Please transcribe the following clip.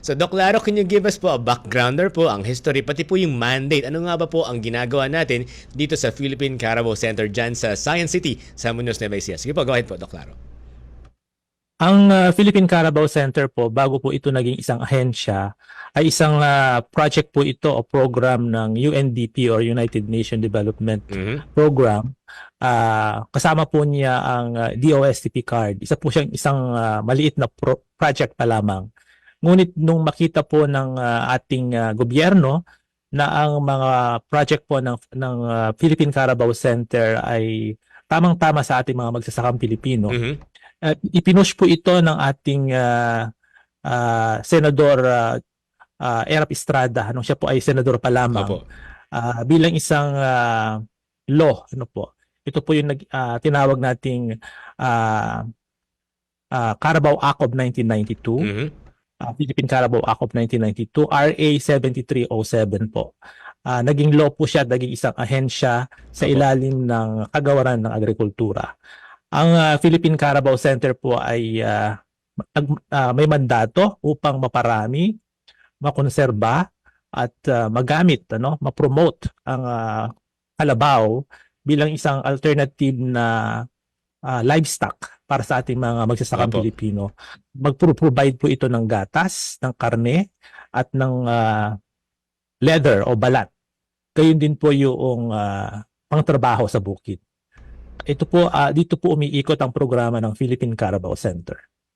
So Doc Laro, can you give us po a backgrounder po, ang history, pati po yung mandate. Ano nga ba po ang ginagawa natin dito sa Philippine Carabao Center dyan sa Science City sa Munoz, Nueva Ecija? Sige po, go ahead po, Doc Laro. Ang uh, Philippine Carabao Center po, bago po ito naging isang ahensya, ay isang uh, project po ito o program ng UNDP or United Nations Development Mhm. Program. Ah, kasama po niya ang uh, DOSTP card. Isa po siyang isang uh, maliit na pro- project pa lamang. Ngunit nung makita po ng uh, ating uh, gobyerno na ang mga project po ng, ng uh, Philippine Carabao Center ay tamang-tama sa ating mga magsasakang Pilipino, Mhm. uh, ipinush po ito ng ating uh, uh, Senador uh, uh, Erap Estrada nung siya po ay senador pa lamang Opo. ah, bilang isang ah, law ano po ito po yung nag, ah, tinawag nating ah, ah, Carabao Act of 1992 Mhm. Ah, Philippine Carabao Act of 1992 RA 7307 po. Ah, naging law po siya naging isang ahensya sa ilalim ng kagawaran ng agrikultura. Ang ah, Philippine Carabao Center po ay nag- ah, may mandato upang maparami makonserba at ah, magamit ano ma-promote ang ah, kalabaw bilang isang alternative na ah, livestock para sa ating mga magsasakang Opo. Pilipino. Magpro-provide po ito ng gatas, ng karne at ng ah, leather o balat. Gayun din po yung ah, pangtrabaho sa bukid. Ito po ah, dito po umiikot ang programa ng Philippine Carabao Center.